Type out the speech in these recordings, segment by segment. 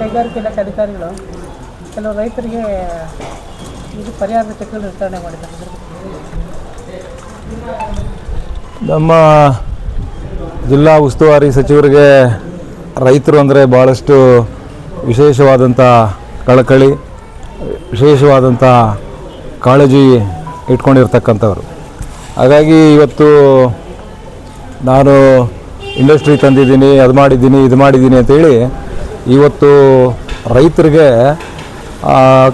ಕೈಗಾರಿಕೆ ಇಲಾಖೆ ಅಧಿಕಾರಿಗಳು ಕೆಲವು ರೈತರಿಗೆ ಇದು ಪರಿಹಾರದ ಚೆಕ್ಗಳು ವಿತರಣೆ ಮಾಡಿದ್ದಾರೆ. ನಮ್ಮ ಜಿಲ್ಲಾ ಉಸ್ತುವಾರಿ ಸಚಿವರಿಗೆ ರೈತರು ಅಂದರೆ ಭಾಳಷ್ಟು ವಿಶೇಷವಾದಂಥ ಕಳಕಳಿ, ವಿಶೇಷವಾದಂಥ ಕಾಳಜಿ ಇಟ್ಕೊಂಡಿರ್ತಕ್ಕಂಥವ್ರು. ಹಾಗಾಗಿ ಇವತ್ತು ನಾನು ಇಂಡಸ್ಟ್ರಿ ತಂದಿದ್ದೀನಿ, ಅದು ಮಾಡಿದ್ದೀನಿ, ಇದು ಮಾಡಿದ್ದೀನಿ ಅಂತೇಳಿ ಇವತ್ತು ರೈತರಿಗೆ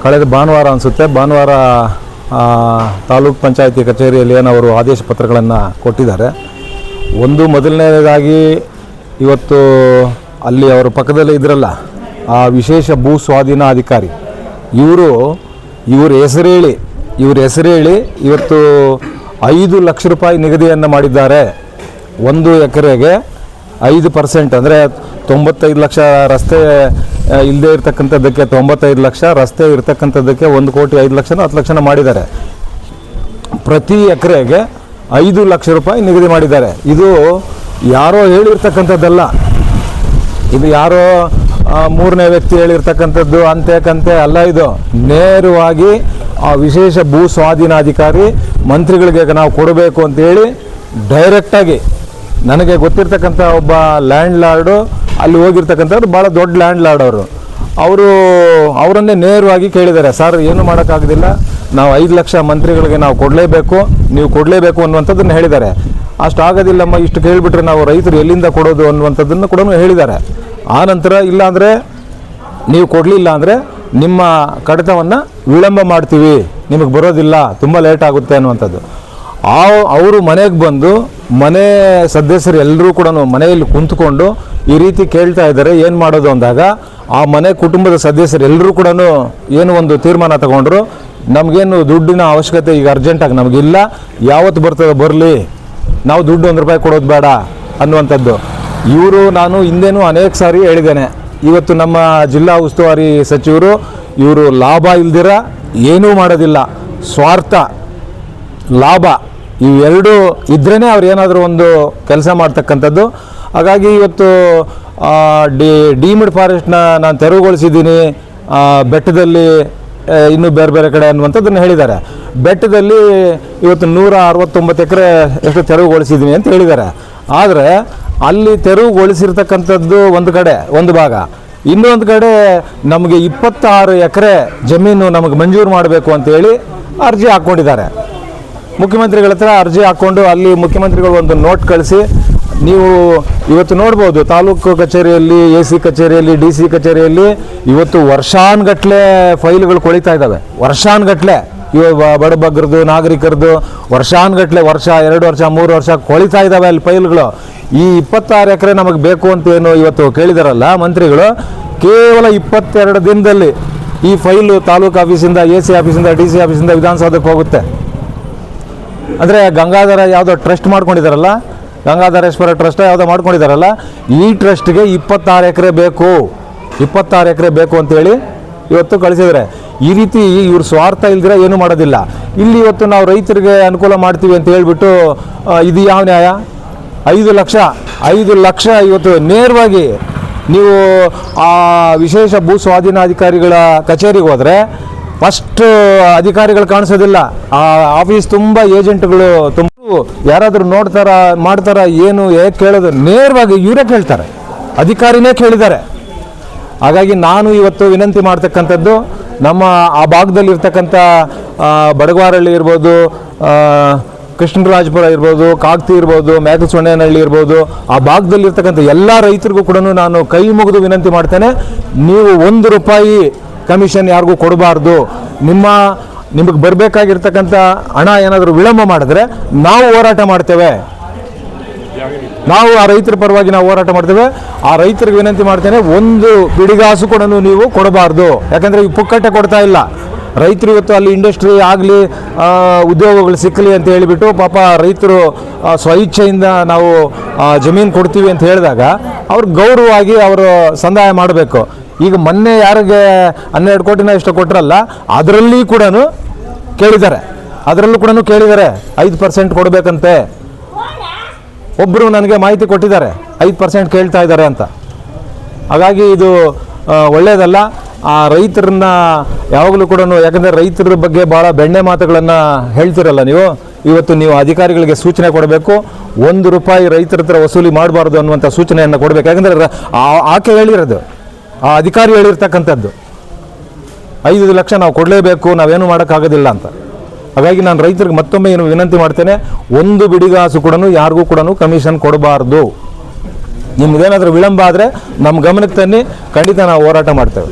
ಕಳೆದ ಭಾನುವಾರ ಅನಿಸುತ್ತೆ, ಭಾನುವಾರ ತಾಲೂಕ್ ಪಂಚಾಯತಿ ಕಚೇರಿಯಲ್ಲಿ ಏನು ಅವರು ಆದೇಶ ಪತ್ರಗಳನ್ನು ಕೊಟ್ಟಿದ್ದಾರೆ. ಒಂದು ಮೊದಲನೇದಾಗಿ ಇವತ್ತು ಅಲ್ಲಿ ಅವರ ಪಕ್ಕದಲ್ಲೇ ಇದ್ರಲ್ಲ, ಆ ವಿಶೇಷ ಭೂ ಸ್ವಾಧೀನ ಅಧಿಕಾರಿ ಇವರು, ಇವ್ರ ಹೆಸರೇಳಿ ಇವ್ರ ಹೆಸರೇಳಿ ಇವತ್ತು ಐದು ಲಕ್ಷ ರೂಪಾಯಿ ನಿಗದಿಯನ್ನು ಮಾಡಿದ್ದಾರೆ. ಒಂದು ಎಕರೆಗೆ ಐದು ಪರ್ಸೆಂಟ್ ಅಂದರೆ ತೊಂಬತ್ತೈದು ಲಕ್ಷ ರಸ್ತೆ ಇಲ್ಲದೆ ಇರತಕ್ಕಂಥದ್ದಕ್ಕೆ ತೊಂಬತ್ತೈದು ಲಕ್ಷ, ರಸ್ತೆ ಇರತಕ್ಕಂಥದ್ದಕ್ಕೆ ಒಂದು ಕೋಟಿ ಐದು ಲಕ್ಷನ ಹತ್ತು ಲಕ್ಷನ ಮಾಡಿದ್ದಾರೆ. ಪ್ರತಿ ಎಕರೆಗೆ ಐದು ಲಕ್ಷ ರೂಪಾಯಿ ನಿಗದಿ ಮಾಡಿದ್ದಾರೆ. ಇದು ಯಾರೋ ಹೇಳಿರ್ತಕ್ಕಂಥದ್ದಲ್ಲ. ಇದು ಯಾರೋ ಮೂರನೇ ವ್ಯಕ್ತಿ ಹೇಳಿರ್ತಕ್ಕಂಥದ್ದು, ಅಂತೆ ಕಂತೆ ಅಲ್ಲ ಇದು. ನೇರವಾಗಿ ಆ ವಿಶೇಷ ಭೂ ಸ್ವಾಧೀನಾಧಿಕಾರಿ ಮಂತ್ರಿಗಳಿಗೆ ನಾವು ಕೊಡಬೇಕು ಅಂತೇಳಿ ಡೈರೆಕ್ಟಾಗಿ ನನಗೆ ಗೊತ್ತಿರ್ತಕ್ಕಂಥ ಒಬ್ಬ ಲ್ಯಾಂಡ್ ಲಾರ್ಡು ಅಲ್ಲಿ ಹೋಗಿರ್ತಕ್ಕಂಥವ್ರು ಭಾಳ ದೊಡ್ಡ ಲ್ಯಾಂಡ್ ಲಾರ್ಡ್ ಅವರು. ಅವರು ಅವರನ್ನೇ ನೇರವಾಗಿ ಕೇಳಿದ್ದಾರೆ, ಸರ್, ಏನು ಮಾಡೋಕ್ಕಾಗೋದಿಲ್ಲ. ನಾವು ಐದು ಲಕ್ಷ ಮಂತ್ರಿಗಳಿಗೆ ನಾವು ಕೊಡಲೇಬೇಕು, ನೀವು ಕೊಡಲೇಬೇಕು ಅನ್ನುವಂಥದ್ದನ್ನು ಹೇಳಿದ್ದಾರೆ. ಅಷ್ಟು ಆಗೋದಿಲ್ಲಮ್ಮ, ಇಷ್ಟು ಕೇಳಿಬಿಟ್ರೆ ನಾವು ರೈತರು ಎಲ್ಲಿಂದ ಕೊಡೋದು ಅನ್ನುವಂಥದ್ದನ್ನು ಕೂಡ ಹೇಳಿದ್ದಾರೆ. ಆ ನಂತರ ಇಲ್ಲಾಂದರೆ ನೀವು ಕೊಡಲಿಲ್ಲ ಅಂದರೆ ನಿಮ್ಮ ಕಡಿತವನ್ನು ವಿಳಂಬ ಮಾಡ್ತೀವಿ. ನಿಮಗೆ ಬರೋದಿಲ್ಲ, ತುಂಬ ಲೇಟ್ ಆಗುತ್ತೆ ಅನ್ನುವಂಥದ್ದು. ಆ ಅವರು ಮನೆಗೆ ಬಂದು ಮನೆ ಸದಸ್ಯರು ಎಲ್ಲರೂ ಕೂಡ ಮನೆಯಲ್ಲಿ ಕುಂತ್ಕೊಂಡು ಈ ರೀತಿ ಕೇಳ್ತಾ ಇದ್ದಾರೆ, ಏನು ಮಾಡೋದು ಅಂದಾಗ ಆ ಮನೆ ಕುಟುಂಬದ ಸದಸ್ಯರು ಎಲ್ಲರೂ ಕೂಡ ಏನು ಒಂದು ತೀರ್ಮಾನ ತಗೊಂಡ್ರು, ನಮಗೇನು ದುಡ್ಡಿನ ಅವಶ್ಯಕತೆ ಈಗ ಅರ್ಜೆಂಟಾಗಿ ನಮಗಿಲ್ಲ, ಯಾವತ್ತು ಬರ್ತದೆ ಬರಲಿ, ನಾವು ದುಡ್ಡು ಒಂದು ರೂಪಾಯಿ ಕೊಡೋದು ಬೇಡ ಅನ್ನುವಂಥದ್ದು. ಇವರು ನಾನು ಹಿಂದೇನು ಅನೇಕ ಸಾರಿ ಹೇಳಿದ್ದೇನೆ. ಇವತ್ತು ನಮ್ಮ ಜಿಲ್ಲಾ ಉಸ್ತುವಾರಿ ಸಚಿವರು, ಇವರು ಲಾಭ ಇಲ್ದಿರ ಏನೂ ಮಾಡೋದಿಲ್ಲ. ಸ್ವಾರ್ಥ, ಲಾಭ. ಇವೆರಡು ಇದ್ರೇ ಅವ್ರು ಏನಾದರೂ ಒಂದು ಕೆಲಸ ಮಾಡ್ತಕ್ಕಂಥದ್ದು. ಹಾಗಾಗಿ ಇವತ್ತು ಡಿ, ಡೀಮ್ಡ್ ಫಾರೆಸ್ಟ್ನ ನಾನು ತೆರವುಗೊಳಿಸಿದ್ದೀನಿ. ಬೆಟ್ಟದಲ್ಲಿ ಇನ್ನೂ ಬೇರೆ ಬೇರೆ ಕಡೆ ಅನ್ನುವಂಥದ್ದನ್ನು ಹೇಳಿದ್ದಾರೆ. ಬೆಟ್ಟದಲ್ಲಿ ಇವತ್ತು ನೂರ ಅರವತ್ತೊಂಬತ್ತು ಎಕರೆ ಎಷ್ಟು ತೆರವುಗೊಳಿಸಿದ್ದೀನಿ ಅಂತ ಹೇಳಿದ್ದಾರೆ. ಆದರೆ, ಅಲ್ಲಿ ತೆರವುಗೊಳಿಸಿರ್ತಕ್ಕಂಥದ್ದು ಒಂದು ಕಡೆ, ಒಂದು ಭಾಗ. ಇನ್ನೊಂದು ಕಡೆ ನಮಗೆ ಇಪ್ಪತ್ತಾರು ಎಕರೆ ಜಮೀನು ನಮಗೆ ಮಂಜೂರು ಮಾಡಬೇಕು ಅಂತೇಳಿ ಅರ್ಜಿ ಹಾಕ್ಕೊಂಡಿದ್ದಾರೆ. ಮುಖ್ಯಮಂತ್ರಿಗಳ ಹತ್ರ ಅರ್ಜಿ ಹಾಕ್ಕೊಂಡು ಅಲ್ಲಿ ಮುಖ್ಯಮಂತ್ರಿಗಳು ಒಂದು ನೋಟ್ ಕಳಿಸಿ, ನೀವು ಇವತ್ತು ನೋಡ್ಬೋದು, ತಾಲೂಕು ಕಚೇರಿಯಲ್ಲಿ, ಎ ಸಿ ಕಚೇರಿಯಲ್ಲಿ, ಡಿ ಸಿ ಕಚೇರಿಯಲ್ಲಿ ಇವತ್ತು ವರ್ಷಾನ್ಗಟ್ಲೆ ಫೈಲ್ಗಳು ಕೊಳಿತಾ ಇದ್ದಾವೆ. ವರ್ಷಾನ್ಗಟ್ಲೆ. ಇವ ಬಡಬಗ್ರದ್ದು, ನಾಗರಿಕರದ್ದು ವರ್ಷಾನ್ಗಟ್ಲೆ ವರ್ಷ, ಎರಡು ವರ್ಷ, ಮೂರು ವರ್ಷ ಕೊಳಿತಾ ಇದ್ದಾವೆ ಅಲ್ಲಿ ಫೈಲ್ಗಳು. ಈ ಇಪ್ಪತ್ತಾರು ಎಕರೆ ನಮಗೆ ಬೇಕು ಅಂತ ಏನು ಇವತ್ತು ಕೇಳಿದಾರಲ್ಲ ಮಂತ್ರಿಗಳು, ಕೇವಲ ಇಪ್ಪತ್ತೆರಡು ದಿನದಲ್ಲಿ ಈ ಫೈಲು ತಾಲೂಕು ಆಫೀಸಿಂದ, ಎ ಸಿ ಆಫೀಸಿಂದ, ಡಿ ಸಿ ಆಫೀಸಿಂದ ವಿಧಾನಸೌಧಕ್ಕೆ ಹೋಗುತ್ತೆ. ಅಂದರೆ ಗಂಗಾಧರ ಯಾವುದೋ ಟ್ರಸ್ಟ್ ಮಾಡ್ಕೊಂಡಿದ್ದಾರಲ್ಲ ಗಂಗಾಧರೇಶ್ವರ ಟ್ರಸ್ಟ್ ಯಾವುದೋ ಮಾಡ್ಕೊಂಡಿದ್ದಾರಲ್ಲ ಈ ಟ್ರಸ್ಟ್ಗೆ ಇಪ್ಪತ್ತಾರು ಎಕರೆ ಬೇಕು. ಇಪ್ಪತ್ತಾರು ಎಕರೆ ಬೇಕು ಅಂತೇಳಿ ಇವತ್ತು ಕಳಿಸಿದ್ದಾರೆ ಈ ರೀತಿ ಇವ್ರ ಸ್ವಾರ್ಥ ಇಲ್ದಿರ ಏನೂ ಮಾಡೋದಿಲ್ಲ. ಇಲ್ಲಿ ಇವತ್ತು ನಾವು ರೈತರಿಗೆ ಅನುಕೂಲ ಮಾಡ್ತೀವಿ ಅಂತ ಹೇಳಿಬಿಟ್ಟು ಇದು ಯಾವ ನ್ಯಾಯ? ಐದು ಲಕ್ಷ. ಐದು ಲಕ್ಷ ಇವತ್ತು ನೇರವಾಗಿ ನೀವು ಆ ವಿಶೇಷ ಭೂ ಸ್ವಾಧೀನಾಧಿಕಾರಿಗಳ ಕಚೇರಿಗೆ ಹೋದರೆ ಫಸ್ಟ್ ಅಧಿಕಾರಿಗಳು ಕಾಣಿಸೋದಿಲ್ಲ. ಆ ಆಫೀಸ್ ತುಂಬ ಏಜೆಂಟ್ಗಳು ತುಂಬ ಯಾರಾದರೂ ನೋಡ್ತಾರ, ಮಾಡ್ತಾರ, ಏನು ಹೇಗೆ ಕೇಳೋದು, ನೇರವಾಗಿ ಇವರೇ ಕೇಳ್ತಾರೆ. ಅಧಿಕಾರಿನೇ ಕೇಳಿದ್ದಾರೆ. ಹಾಗಾಗಿ ನಾನು ಇವತ್ತು ವಿನಂತಿ ಮಾಡ್ತಕ್ಕಂಥದ್ದು, ನಮ್ಮ ಆ ಭಾಗದಲ್ಲಿ ಇರ್ತಕ್ಕಂಥ ಬಡಗವಾರಳ್ಳಿ ಇರ್ಬೋದು ಕೃಷ್ಣರಾಜಪುರ ಇರ್ಬೋದು, ಕಾಗ್ತಿ ಇರ್ಬೋದು ಮೇಕಸೊಣ್ಣೆನಹಳ್ಳಿ ಇರ್ಬೋದು, ಆ ಭಾಗದಲ್ಲಿ ಇರ್ತಕ್ಕಂಥ ಎಲ್ಲ ರೈತರಿಗೂ ಕೂಡ ನಾನು ಕೈ ಮುಗಿದು ವಿನಂತಿ ಮಾಡ್ತೇನೆ. ನೀವು ಒಂದು ರೂಪಾಯಿ ಕಮಿಷನ್ ಯಾರಿಗೂ ಕೊಡಬಾರ್ದು. ನಿಮ್ಮ, ನಿಮಗೆ ಬರಬೇಕಾಗಿರ್ತಕ್ಕಂಥ ಹಣ ಏನಾದರೂ ವಿಳಂಬ ಮಾಡಿದ್ರೆ ನಾವು ಹೋರಾಟ ಮಾಡ್ತೇವೆ. ನಾವು ಆ ರೈತರ ಪರವಾಗಿ ನಾವು ಹೋರಾಟ ಮಾಡ್ತೇವೆ. ಆ ರೈತರಿಗೆ ವಿನಂತಿ ಮಾಡ್ತೇನೆ, ಒಂದು ಬಿಡಿಗಾಸು ಕೂಡ ನೀವು ಕೊಡಬಾರ್ದು. ಯಾಕಂದರೆ ಈ ಪುಕ್ಕಟ್ಟೆ ಕೊಡ್ತಾ ಇಲ್ಲ. ರೈತರು ಇವತ್ತು ಅಲ್ಲಿ ಇಂಡಸ್ಟ್ರಿ ಆಗಲಿ ಉದ್ಯೋಗಗಳು ಸಿಕ್ಕಲಿ ಅಂತ ಹೇಳಿಬಿಟ್ಟು ಪಾಪ ರೈತರು ಸ್ವಇಚ್ಛೆಯಿಂದ ನಾವು ಜಮೀನು ಕೊಡ್ತೀವಿ ಅಂತ ಹೇಳಿದಾಗ ಅವ್ರು ಗೌರವವಾಗಿ ಅವರು ಸಂದಾಯ ಮಾಡಬೇಕು. ಈಗ ಮೊನ್ನೆ ಯಾರಿಗೆ ಹನ್ನೆರಡು ಕೋಟಿನ ಇಷ್ಟು ಕೊಟ್ಟರಲ್ಲ ಅದರಲ್ಲಿ ಕೂಡ ಕೇಳಿದ್ದಾರೆ. ಅದರಲ್ಲೂ ಕೂಡ ಕೇಳಿದ್ದಾರೆ, ಐದು ಪರ್ಸೆಂಟ್ ಕೊಡಬೇಕಂತೆ. ಒಬ್ಬರು ನನಗೆ ಮಾಹಿತಿ ಕೊಟ್ಟಿದ್ದಾರೆ, ಐದು ಪರ್ಸೆಂಟ್ ಕೇಳ್ತಾ ಇದ್ದಾರೆ ಅಂತ. ಹಾಗಾಗಿ ಇದು ಒಳ್ಳೆಯದಲ್ಲ ಆ, ರೈತರನ್ನ ಯಾವಾಗಲೂ ಕೂಡ ಯಾಕಂದರೆ ರೈತರ ಬಗ್ಗೆ ಭಾಳ ಬೆಣ್ಣೆ ಮಾತುಗಳನ್ನು ಹೇಳ್ತಿರಲ್ಲ ನೀವು, ಇವತ್ತು ನೀವು ಅಧಿಕಾರಿಗಳಿಗೆ ಸೂಚನೆ ಕೊಡಬೇಕು, ಒಂದು ರೂಪಾಯಿ ರೈತರ ಹತ್ರ ವಸೂಲಿ ಮಾಡಬಾರ್ದು ಅನ್ನುವಂಥ ಸೂಚನೆಯನ್ನು ಕೊಡಬೇಕು. ಯಾಕಂದರೆ ಆಕೆ ಹೇಳಿರೋದು. ಆ ಅಧಿಕಾರಿ ಹೇಳಿರ್ತಕ್ಕಂಥದ್ದು. ಐದು ಲಕ್ಷ ನಾವು ಕೊಡಲೇಬೇಕು, ನಾವೇನು ಮಾಡೋಕ್ಕಾಗೋದಿಲ್ಲ ಅಂತ. ಹಾಗಾಗಿ ನಾನು ರೈತರಿಗೆ ಮತ್ತೊಮ್ಮೆ ಏನು ವಿನಂತಿ ಮಾಡ್ತೇನೆ, ಒಂದು ಬಿಡಿಗಾಸು ಕೂಡ ಯಾರಿಗೂ ಕೂಡ ಕಮಿಷನ್ ಕೊಡಬಾರ್ದು. ನಿಮ್ಗೇನಾದರೂ ವಿಳಂಬ ಆದರೆ ನಮ್ಮ ಗಮನಕ್ಕೆ ತನ್ನಿ, ಖಂಡಿತ ನಾವು ಹೋರಾಟ ಮಾಡ್ತೇವೆ.